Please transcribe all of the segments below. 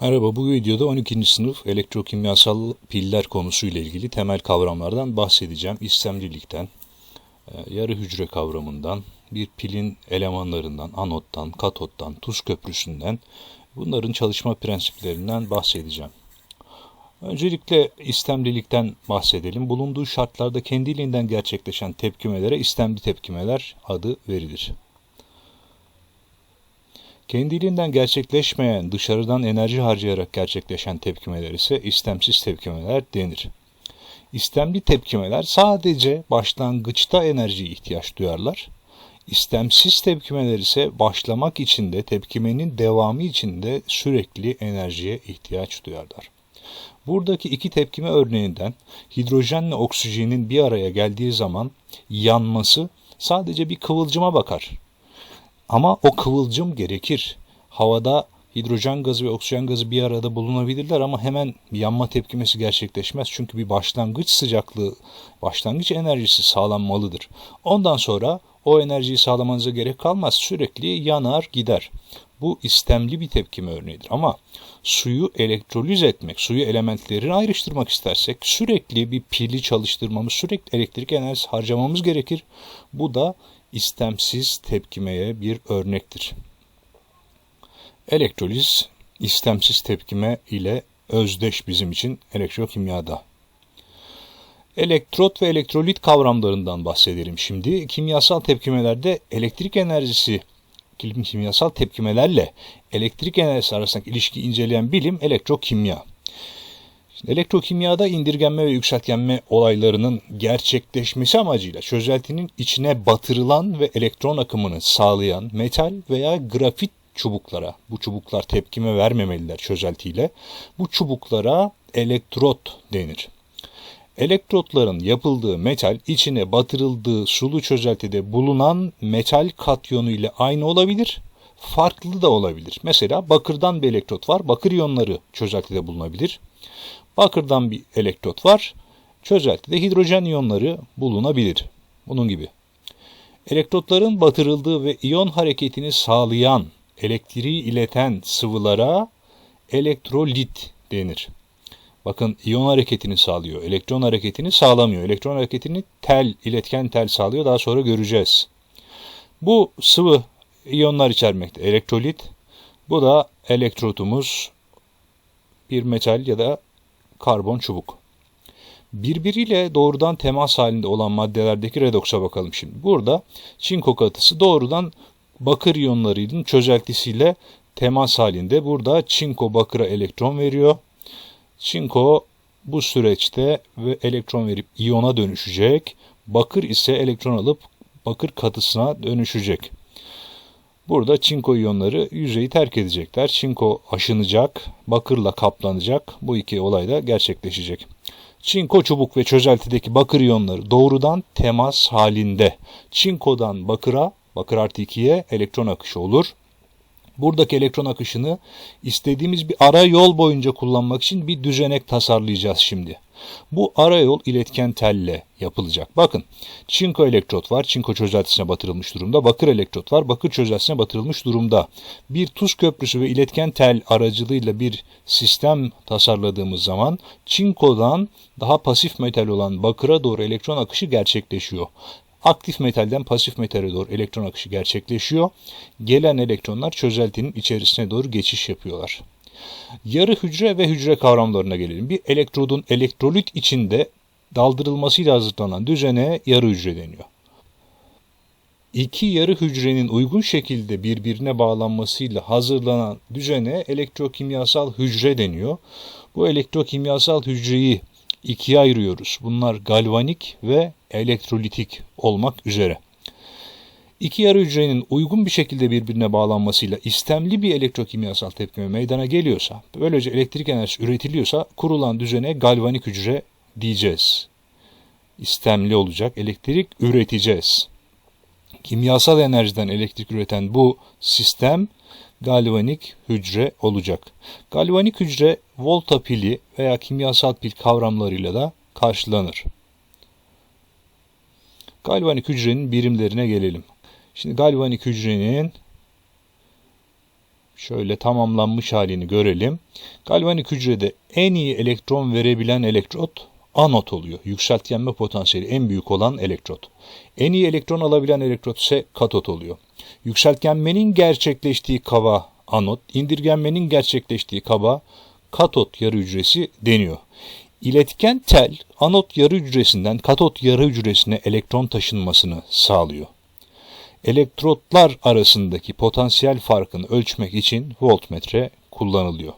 Merhaba, bu videoda 12. sınıf elektrokimyasal piller konusuyla ilgili temel kavramlardan bahsedeceğim. İstemlilikten, e, yarı hücre kavramından, bir pilin elemanlarından, anottan, katottan, tuz köprüsünden, bunların çalışma prensiplerinden bahsedeceğim. Öncelikle istemlilikten bahsedelim. Bulunduğu şartlarda kendiliğinden gerçekleşen tepkimelere istemli tepkimeler adı verilir. Kendiliğinden gerçekleşmeyen, dışarıdan enerji harcayarak gerçekleşen tepkimeler ise istemsiz tepkimeler denir. İstemli tepkimeler sadece başlangıçta enerjiye ihtiyaç duyarlar. İstemsiz tepkimeler ise başlamak için de tepkimenin devamı için de sürekli enerjiye ihtiyaç duyarlar. Buradaki iki tepkime örneğinden hidrojenle oksijenin bir araya geldiği zaman yanması sadece bir kıvılcıma bakar. Ama o kıvılcım gerekir. Havada hidrojen gazı ve oksijen gazı bir arada bulunabilirler ama hemen yanma tepkimesi gerçekleşmez. Çünkü bir başlangıç sıcaklığı, başlangıç enerjisi sağlanmalıdır. Ondan sonra o enerjiyi sağlamanıza gerek kalmaz. Sürekli yanar gider. Bu istemli bir tepkime örneğidir. Ama suyu elektroliz etmek, suyu elementlerini ayrıştırmak istersek sürekli bir pili çalıştırmamız, sürekli elektrik enerjisi harcamamız gerekir. Bu da istemsiz tepkimeye bir örnektir. Elektroliz istemsiz tepkime ile özdeş bizim için elektrokimyada. Elektrot ve elektrolit kavramlarından bahsedelim şimdi. Kimyasal tepkimelerde elektrik enerjisi kimyasal tepkimelerle elektrik enerjisi arasındaki ilişki inceleyen bilim elektrokimya. Elektrokimyada indirgenme ve yükseltgenme olaylarının gerçekleşmesi amacıyla çözeltinin içine batırılan ve elektron akımını sağlayan metal veya grafit çubuklara, bu çubuklar tepkime vermemeliler çözeltiyle, bu çubuklara elektrot denir. Elektrotların yapıldığı metal içine batırıldığı sulu çözeltide bulunan metal katyonu ile aynı olabilir, farklı da olabilir. Mesela bakırdan bir elektrot var, bakır iyonları çözeltide bulunabilir. Bakırdan bir elektrot var. Çözeltide hidrojen iyonları bulunabilir. Bunun gibi. Elektrotların batırıldığı ve iyon hareketini sağlayan, elektriği ileten sıvılara elektrolit denir. Bakın iyon hareketini sağlıyor, elektron hareketini sağlamıyor. Elektron hareketini tel, iletken tel sağlıyor. Daha sonra göreceğiz. Bu sıvı iyonlar içermekte. Elektrolit. Bu da elektrotumuz bir metal ya da karbon çubuk. Birbiriyle doğrudan temas halinde olan maddelerdeki redoksa bakalım şimdi. Burada çinko katısı doğrudan bakır iyonlarının çözeltisiyle temas halinde. Burada çinko bakıra elektron veriyor. Çinko bu süreçte ve elektron verip iyona dönüşecek. Bakır ise elektron alıp bakır katısına dönüşecek. Burada çinko iyonları yüzeyi terk edecekler. Çinko aşınacak, bakırla kaplanacak. Bu iki olay da gerçekleşecek. Çinko çubuk ve çözeltideki bakır iyonları doğrudan temas halinde. Çinkodan bakıra, bakır artı 2'ye elektron akışı olur. Buradaki elektron akışını istediğimiz bir ara yol boyunca kullanmak için bir düzenek tasarlayacağız şimdi. Bu ara yol iletken telle yapılacak. Bakın çinko elektrot var. Çinko çözeltisine batırılmış durumda. Bakır elektrot var. Bakır çözeltisine batırılmış durumda. Bir tuz köprüsü ve iletken tel aracılığıyla bir sistem tasarladığımız zaman çinkodan daha pasif metal olan bakıra doğru elektron akışı gerçekleşiyor. Aktif metalden pasif metale doğru elektron akışı gerçekleşiyor. Gelen elektronlar çözeltinin içerisine doğru geçiş yapıyorlar. Yarı hücre ve hücre kavramlarına gelelim. Bir elektrodun elektrolit içinde daldırılmasıyla hazırlanan düzene yarı hücre deniyor. İki yarı hücrenin uygun şekilde birbirine bağlanmasıyla hazırlanan düzene elektrokimyasal hücre deniyor. Bu elektrokimyasal hücreyi ikiye ayırıyoruz. Bunlar galvanik ve elektrolitik olmak üzere. İki yarı hücrenin uygun bir şekilde birbirine bağlanmasıyla istemli bir elektrokimyasal tepkime meydana geliyorsa, böylece elektrik enerjisi üretiliyorsa kurulan düzene galvanik hücre diyeceğiz. İstemli olacak, elektrik üreteceğiz. Kimyasal enerjiden elektrik üreten bu sistem galvanik hücre olacak. Galvanik hücre volta pili veya kimyasal pil kavramlarıyla da karşılanır. Galvanik hücrenin birimlerine gelelim. Şimdi galvanik hücrenin Şöyle tamamlanmış halini görelim. Galvanik hücrede en iyi elektron verebilen elektrot anot oluyor. Yükseltgenme potansiyeli en büyük olan elektrot. En iyi elektron alabilen elektrot ise katot oluyor. Yükseltgenmenin gerçekleştiği kaba anot, indirgenmenin gerçekleştiği kaba katot yarı hücresi deniyor. İletken tel anot yarı hücresinden katot yarı hücresine elektron taşınmasını sağlıyor. Elektrotlar arasındaki potansiyel farkını ölçmek için voltmetre kullanılıyor.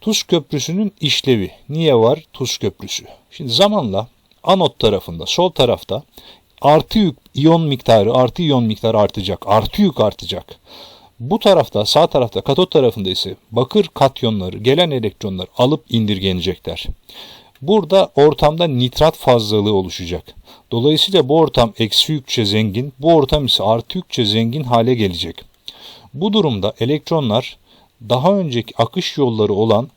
Tuz köprüsünün işlevi. Niye var tuz köprüsü? Şimdi zamanla anot tarafında, sol tarafta artı yük iyon miktarı, artı iyon miktarı artacak. Artı yük artacak. Bu tarafta, sağ tarafta, katot tarafında ise bakır katyonları, gelen elektronlar alıp indirgenecekler. Burada ortamda nitrat fazlalığı oluşacak. Dolayısıyla bu ortam eksi yükçe zengin, bu ortam ise artı yükçe zengin hale gelecek. Bu durumda elektronlar daha önceki akış yolları olan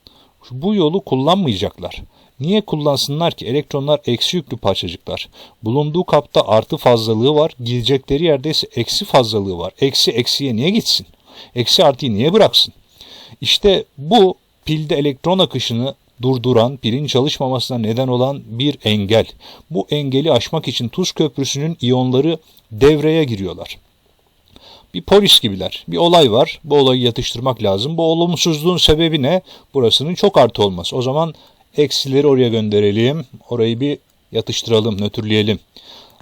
bu yolu kullanmayacaklar. Niye kullansınlar ki? Elektronlar eksi yüklü parçacıklar. Bulunduğu kapta artı fazlalığı var. Gidecekleri yerde ise eksi fazlalığı var. Eksi eksiye niye gitsin? Eksi artıyı niye bıraksın? İşte bu pilde elektron akışını durduran, pilin çalışmamasına neden olan bir engel. Bu engeli aşmak için tuz köprüsünün iyonları devreye giriyorlar. Bir polis gibiler. Bir olay var. Bu olayı yatıştırmak lazım. Bu olumsuzluğun sebebi ne? Burasının çok artı olması. O zaman eksileri oraya gönderelim. Orayı bir yatıştıralım, nötrleyelim.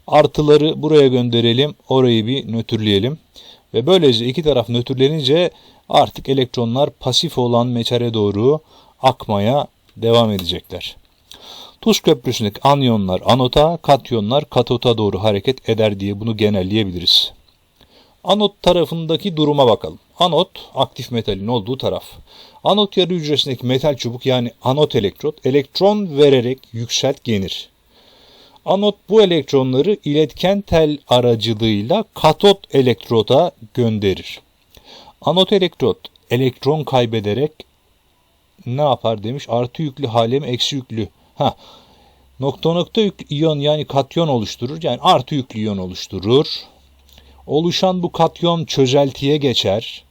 Artıları buraya gönderelim. Orayı bir nötrleyelim. Ve böylece iki taraf nötrlenince artık elektronlar pasif olan meçare doğru akmaya devam edecekler. Tuz köprüsündeki anyonlar anota, katyonlar katota doğru hareket eder diye bunu genelleyebiliriz. Anot tarafındaki duruma bakalım. Anot aktif metalin olduğu taraf. Anot yarı hücresindeki metal çubuk yani anot elektrot elektron vererek yükseltgenir. Anot bu elektronları iletken tel aracılığıyla katot elektroda gönderir. Anot elektrot elektron kaybederek ne yapar demiş? Artı yüklü hale mi eksi yüklü? Ha. Nokta nokta yüklü iyon yani katyon oluşturur. Yani artı yüklü iyon oluşturur. Oluşan bu katyon çözeltiye geçer.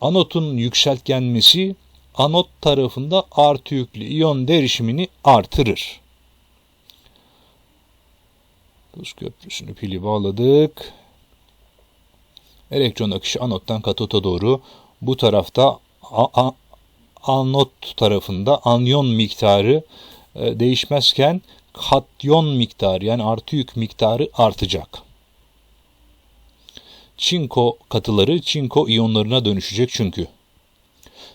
Anotun yükseltgenmesi anot tarafında artı yüklü iyon derişimini artırır. Buz köprüsünü pili bağladık. Elektron akışı anottan katota doğru. Bu tarafta anot tarafında anyon miktarı e, değişmezken katyon miktarı yani artı yük miktarı artacak. Çinko katıları çinko iyonlarına dönüşecek çünkü.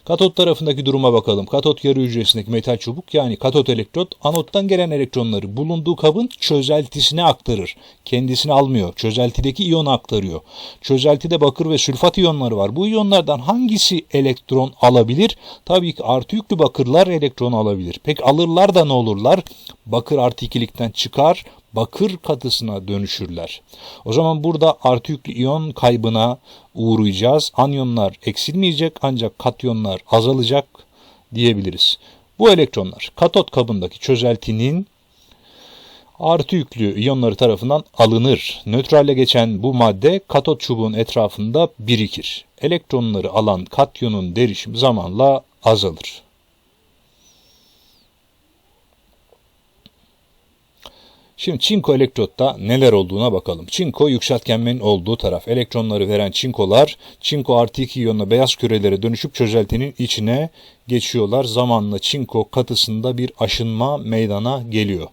Katot tarafındaki duruma bakalım. Katot yarı hücresindeki metal çubuk yani katot elektrot anottan gelen elektronları bulunduğu kabın çözeltisine aktarır. Kendisini almıyor. Çözeltideki iyonu aktarıyor. Çözeltide bakır ve sülfat iyonları var. Bu iyonlardan hangisi elektron alabilir? Tabii ki artı yüklü bakırlar elektron alabilir. Pek alırlar da ne olurlar? Bakır artı çıkar bakır katısına dönüşürler. O zaman burada artı yüklü iyon kaybına uğrayacağız. Anyonlar eksilmeyecek ancak katyonlar azalacak diyebiliriz. Bu elektronlar katot kabındaki çözeltinin artı yüklü iyonları tarafından alınır. Nötralle geçen bu madde katot çubuğun etrafında birikir. Elektronları alan katyonun derişim zamanla azalır. Şimdi çinko elektrotta neler olduğuna bakalım. Çinko yükseltgenmenin olduğu taraf. Elektronları veren çinkolar çinko artı 2 iyonla beyaz kürelere dönüşüp çözeltinin içine geçiyorlar. Zamanla çinko katısında bir aşınma meydana geliyor.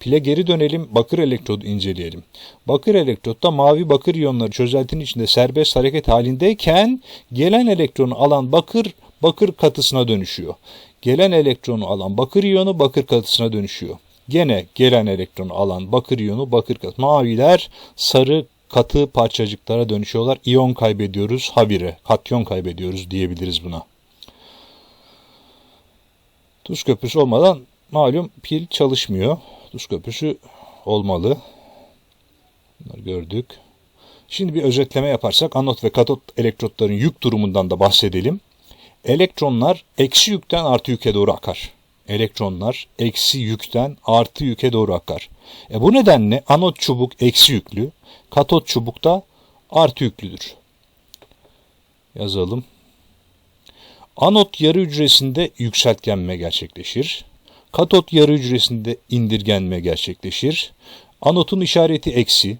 Pile geri dönelim bakır elektrodu inceleyelim. Bakır elektrotta mavi bakır iyonları çözeltinin içinde serbest hareket halindeyken gelen elektronu alan bakır bakır katısına dönüşüyor. Gelen elektronu alan bakır iyonu bakır katısına dönüşüyor. Gene gelen elektronu alan bakır iyonu bakır katı. Maviler sarı katı parçacıklara dönüşüyorlar. İyon kaybediyoruz habire. Katyon kaybediyoruz diyebiliriz buna. Tuz köprüsü olmadan malum pil çalışmıyor. Tuz köprüsü olmalı. Bunları gördük. Şimdi bir özetleme yaparsak anot ve katot elektrotların yük durumundan da bahsedelim. Elektronlar eksi yükten artı yüke doğru akar elektronlar eksi yükten artı yüke doğru akar. E bu nedenle anot çubuk eksi yüklü, katot çubuk da artı yüklüdür. Yazalım. Anot yarı hücresinde yükseltgenme gerçekleşir. Katot yarı hücresinde indirgenme gerçekleşir. Anotun işareti eksi,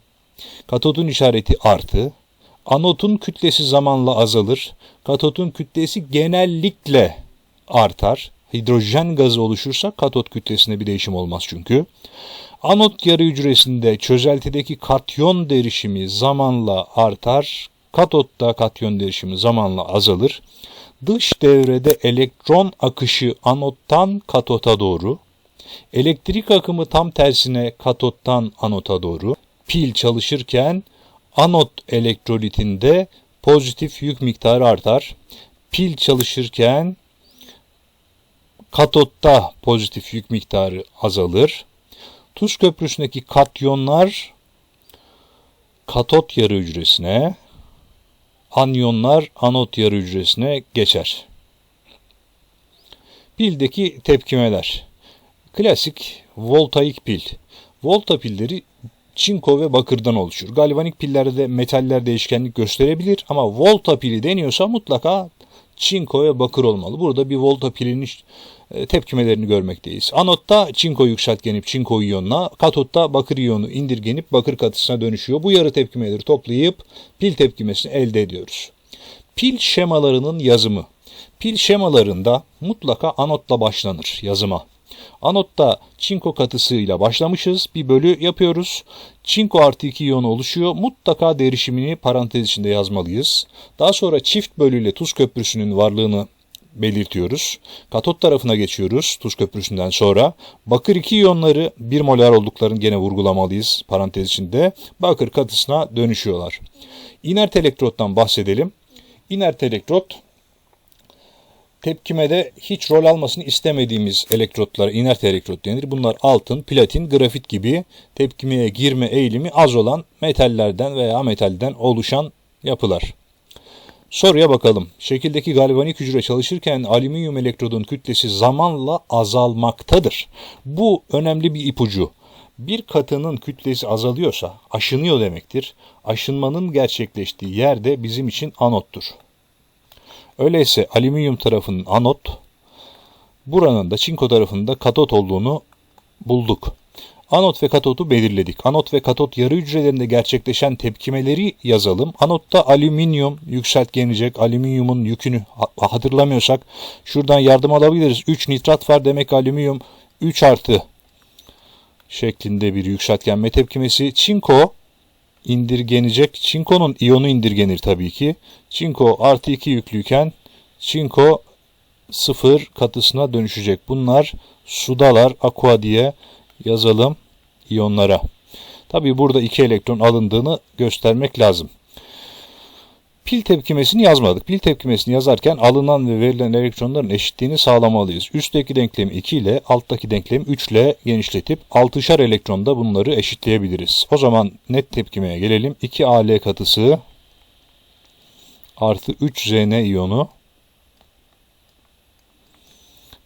katotun işareti artı. Anotun kütlesi zamanla azalır. Katotun kütlesi genellikle artar. Hidrojen gazı oluşursa katot kütlesinde bir değişim olmaz çünkü. Anot yarı hücresinde çözeltideki katyon derişimi zamanla artar. Katotta katyon derişimi zamanla azalır. Dış devrede elektron akışı anottan katota doğru. Elektrik akımı tam tersine katottan anota doğru. Pil çalışırken anot elektrolitinde pozitif yük miktarı artar. Pil çalışırken katotta pozitif yük miktarı azalır. Tuz köprüsündeki katyonlar katot yarı hücresine, anyonlar anot yarı hücresine geçer. Pildeki tepkimeler. Klasik voltaik pil. Volta pilleri çinko ve bakırdan oluşur. Galvanik pillerde de metaller değişkenlik gösterebilir ama volta pili deniyorsa mutlaka çinko ve bakır olmalı. Burada bir volta pilinin tepkimelerini görmekteyiz. Anotta çinko yükseltgenip çinko iyonuna, katotta bakır iyonu indirgenip bakır katısına dönüşüyor. Bu yarı tepkimeleri toplayıp pil tepkimesini elde ediyoruz. Pil şemalarının yazımı. Pil şemalarında mutlaka anotla başlanır yazıma. Anotta çinko katısıyla başlamışız. Bir bölü yapıyoruz. Çinko artı 2 iyonu oluşuyor. Mutlaka derişimini parantez içinde yazmalıyız. Daha sonra çift bölüyle tuz köprüsünün varlığını belirtiyoruz. Katot tarafına geçiyoruz tuz köprüsünden sonra. Bakır 2 iyonları 1 molar olduklarını gene vurgulamalıyız parantez içinde. Bakır katısına dönüşüyorlar. İnert elektrottan bahsedelim. İnert elektrot tepkimede hiç rol almasını istemediğimiz elektrotlara inert elektrot denir. Bunlar altın, platin, grafit gibi tepkimeye girme eğilimi az olan metallerden veya metalden oluşan yapılar. Soruya bakalım. Şekildeki galvanik hücre çalışırken alüminyum elektrodun kütlesi zamanla azalmaktadır. Bu önemli bir ipucu. Bir katının kütlesi azalıyorsa aşınıyor demektir. Aşınmanın gerçekleştiği yerde bizim için anottur. Öyleyse alüminyum tarafının anot, buranın da çinko tarafında katot olduğunu bulduk. Anot ve katotu belirledik. Anot ve katot yarı hücrelerinde gerçekleşen tepkimeleri yazalım. Anotta alüminyum yükseltgenecek. Alüminyumun yükünü hatırlamıyorsak şuradan yardım alabiliriz. 3 nitrat var demek alüminyum 3 artı şeklinde bir yükseltgenme tepkimesi. Çinko indirgenecek. Çinko'nun iyonu indirgenir tabii ki. Çinko artı 2 yüklüyken çinko 0 katısına dönüşecek. Bunlar sudalar aqua diye yazalım iyonlara. Tabii burada 2 elektron alındığını göstermek lazım. Pil tepkimesini yazmadık. Pil tepkimesini yazarken alınan ve verilen elektronların eşitliğini sağlamalıyız. Üstteki denklemi 2 ile alttaki denklemi 3 ile genişletip 6'şar elektronda bunları eşitleyebiliriz. O zaman net tepkimeye gelelim. 2 Al katısı artı 3 Zn iyonu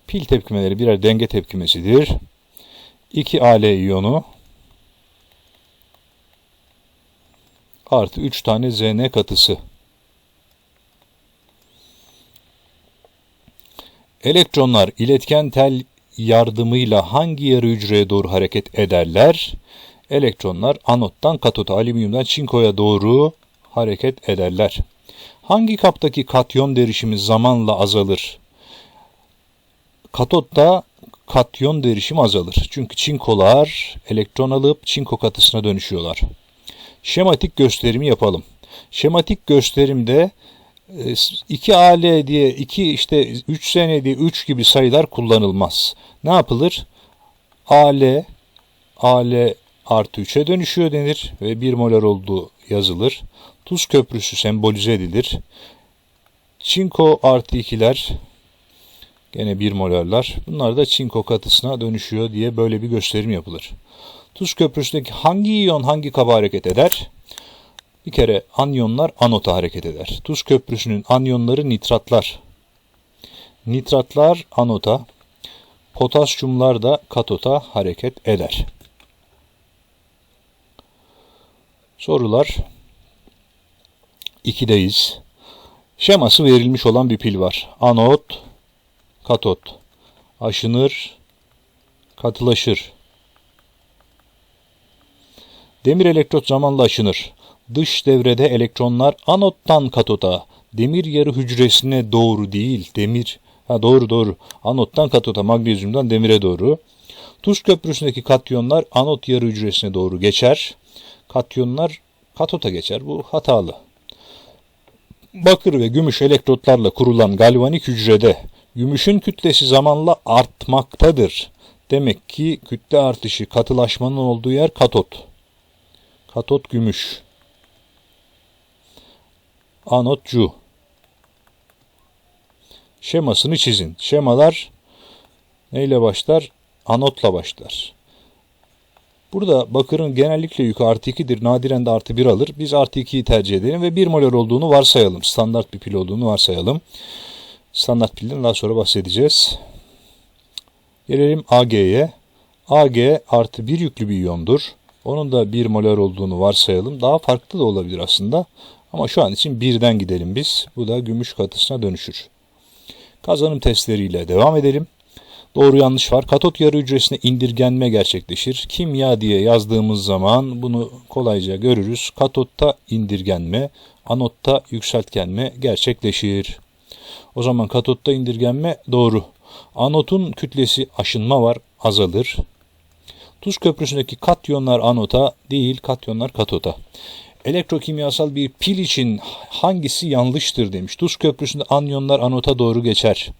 pil tepkimeleri birer denge tepkimesidir. 2 Al iyonu artı 3 tane Zn katısı Elektronlar iletken tel yardımıyla hangi yarı hücreye doğru hareket ederler? Elektronlar anottan katota, alüminyumdan çinkoya doğru hareket ederler. Hangi kaptaki katyon derişimi zamanla azalır? Katotta katyon derişimi azalır. Çünkü çinkolar elektron alıp çinko katısına dönüşüyorlar. Şematik gösterimi yapalım. Şematik gösterimde 2 AL diye 2 işte 3 sene diye 3 gibi sayılar kullanılmaz. Ne yapılır? AL AL artı 3'e dönüşüyor denir ve 1 molar olduğu yazılır. Tuz köprüsü sembolize edilir. Çinko artı 2'ler gene 1 molarlar. Bunlar da çinko katısına dönüşüyor diye böyle bir gösterim yapılır. Tuz köprüsündeki hangi iyon hangi kaba hareket eder? Bir kere anyonlar anota hareket eder. Tuz köprüsünün anyonları nitratlar. Nitratlar anota, potasyumlar da katota hareket eder. Sorular 2'deyiz. Şeması verilmiş olan bir pil var. Anot, katot. Aşınır, katılaşır. Demir elektrot zamanla aşınır. Dış devrede elektronlar anottan katota, demir yarı hücresine doğru değil, demir, ha doğru doğru, anottan katota, magnezyumdan demire doğru. Tuz köprüsündeki katyonlar anot yarı hücresine doğru geçer. Katyonlar katota geçer. Bu hatalı. Bakır ve gümüş elektrotlarla kurulan galvanik hücrede gümüşün kütlesi zamanla artmaktadır. Demek ki kütle artışı katılaşmanın olduğu yer katot. Katot gümüş. Anotcu. Şemasını çizin. Şemalar neyle başlar? Anotla başlar. Burada bakırın genellikle yükü artı 2'dir. Nadiren de artı 1 alır. Biz artı 2'yi tercih edelim ve 1 molar olduğunu varsayalım. Standart bir pil olduğunu varsayalım. Standart pilden daha sonra bahsedeceğiz. Gelelim AG'ye. AG artı 1 yüklü bir iyondur. Onun da 1 molar olduğunu varsayalım. Daha farklı da olabilir aslında. Ama şu an için birden gidelim biz. Bu da gümüş katısına dönüşür. Kazanım testleriyle devam edelim. Doğru yanlış var. Katot yarı hücresine indirgenme gerçekleşir. Kimya diye yazdığımız zaman bunu kolayca görürüz. Katotta indirgenme, anotta yükseltgenme gerçekleşir. O zaman katotta indirgenme doğru. Anotun kütlesi aşınma var, azalır. Tuz köprüsündeki katyonlar anota değil, katyonlar katota. Elektrokimyasal bir pil için hangisi yanlıştır demiş. Tuz köprüsünde anyonlar anota doğru geçer.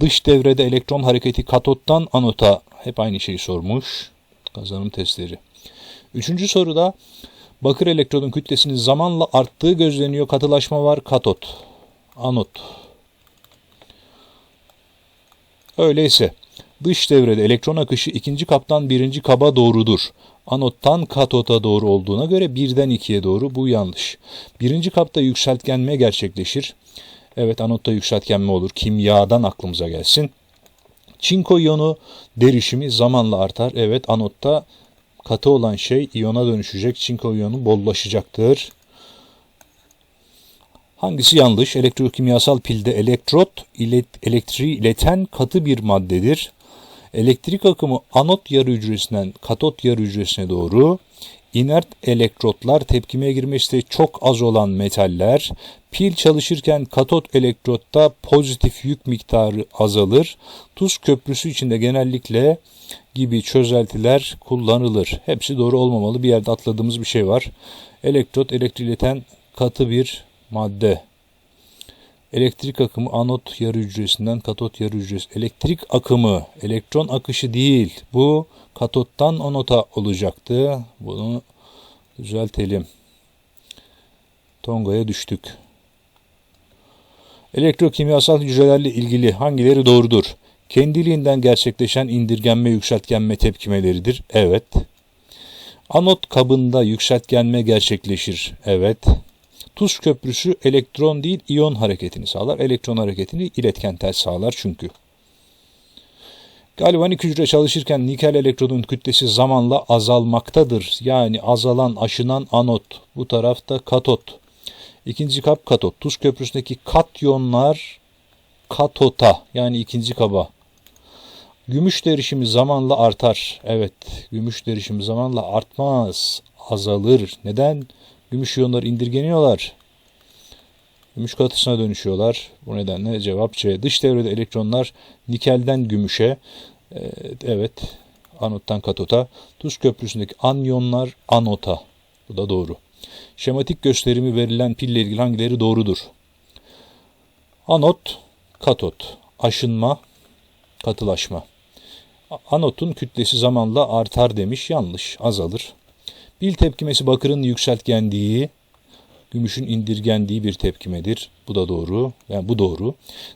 Dış devrede elektron hareketi katottan anota hep aynı şeyi sormuş. Kazanım testleri. Üçüncü soruda bakır elektrodun kütlesinin zamanla arttığı gözleniyor. Katılaşma var katot. Anot. Öyleyse dış devrede elektron akışı ikinci kaptan birinci kaba doğrudur. Anottan katota doğru olduğuna göre birden ikiye doğru bu yanlış. Birinci kapta yükseltgenme gerçekleşir. Evet anotta yükseltgenme olur. Kimyadan aklımıza gelsin. Çinko iyonu derişimi zamanla artar. Evet anotta katı olan şey iyona dönüşecek. Çinko iyonu bollaşacaktır. Hangisi yanlış? Elektrokimyasal pilde elektrot ilet, elektriği ileten katı bir maddedir. Elektrik akımı anot yarı hücresinden katot yarı hücresine doğru inert elektrotlar tepkimeye girmesi çok az olan metaller pil çalışırken katot elektrotta pozitif yük miktarı azalır. Tuz köprüsü içinde genellikle gibi çözeltiler kullanılır. Hepsi doğru olmamalı. Bir yerde atladığımız bir şey var. Elektrot elektrileten katı bir madde. Elektrik akımı anot yarı hücresinden katot yarı hücresi. Elektrik akımı, elektron akışı değil. Bu katottan anota olacaktı. Bunu düzeltelim. Tonga'ya düştük. Elektrokimyasal hücrelerle ilgili hangileri doğrudur? Kendiliğinden gerçekleşen indirgenme yükseltgenme tepkimeleridir. Evet. Anot kabında yükseltgenme gerçekleşir. Evet. Tuz köprüsü elektron değil iyon hareketini sağlar. Elektron hareketini iletken tel sağlar çünkü. Galvanik hücre çalışırken nikel elektrodun kütlesi zamanla azalmaktadır. Yani azalan, aşınan anot. Bu tarafta katot. İkinci kap katot. Tuz köprüsündeki katyonlar katota yani ikinci kaba. Gümüş derişimi zamanla artar. Evet, gümüş derişimi zamanla artmaz, azalır. Neden? Gümüş iyonları indirgeniyorlar. Gümüş katısına dönüşüyorlar. Bu nedenle cevap C. Dış devrede elektronlar nikelden gümüşe, e, evet anottan katota, tuz köprüsündeki anyonlar anota. Bu da doğru. Şematik gösterimi verilen pille ilgili hangileri doğrudur? Anot, katot, aşınma, katılaşma. Anotun kütlesi zamanla artar demiş. Yanlış, azalır. Pil tepkimesi bakırın yükseltgendiği, gümüşün indirgendiği bir tepkimedir. Bu da doğru. Yani bu doğru.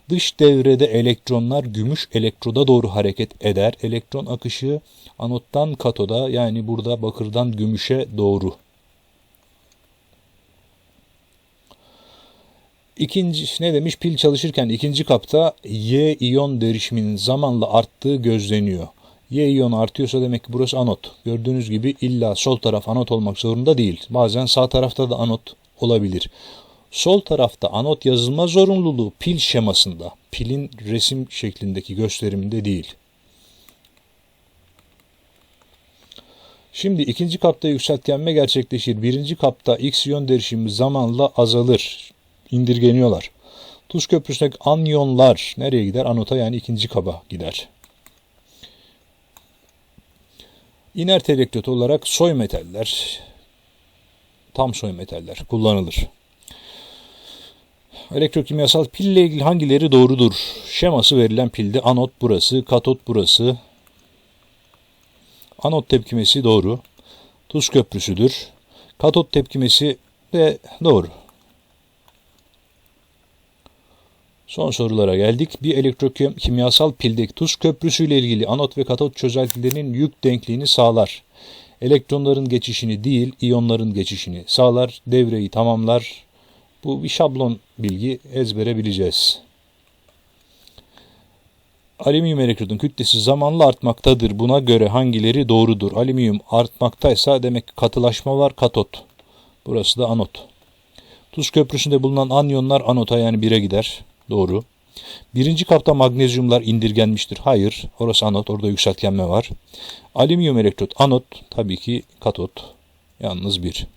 Dış devrede elektronlar gümüş elektroda doğru hareket eder. Elektron akışı anottan katoda yani burada bakırdan gümüşe doğru. İkinci ne demiş? Pil çalışırken ikinci kapta Y iyon derişiminin zamanla arttığı gözleniyor. Y iyon artıyorsa demek ki burası anot. Gördüğünüz gibi illa sol taraf anot olmak zorunda değil. Bazen sağ tarafta da anot olabilir. Sol tarafta anot yazılma zorunluluğu pil şemasında. Pilin resim şeklindeki gösteriminde değil. Şimdi ikinci kapta yükseltgenme gerçekleşir. Birinci kapta X yön derişimi zamanla azalır. İndirgeniyorlar. Tuz köprüsündeki anyonlar nereye gider? Anota yani ikinci kaba gider. İnert elektrot olarak soy metaller, tam soy metaller kullanılır. Elektrokimyasal pille ilgili hangileri doğrudur? Şeması verilen pilde anot burası, katot burası. Anot tepkimesi doğru. Tuz köprüsüdür. Katot tepkimesi de doğru. Son sorulara geldik. Bir elektrokimyasal pildeki tuz köprüsü ile ilgili anot ve katot çözeltilerinin yük denkliğini sağlar. Elektronların geçişini değil, iyonların geçişini sağlar, devreyi tamamlar. Bu bir şablon bilgi ezbere bileceğiz. Alüminyum elektrotun kütlesi zamanla artmaktadır. Buna göre hangileri doğrudur? Alüminyum artmaktaysa demek ki katılaşma var, katot. Burası da anot. Tuz köprüsünde bulunan anyonlar anota yani 1'e gider. Doğru. Birinci kapta magnezyumlar indirgenmiştir. Hayır. Orası anot. Orada yükseltgenme var. Alüminyum elektrot anot. Tabii ki katot. Yalnız bir.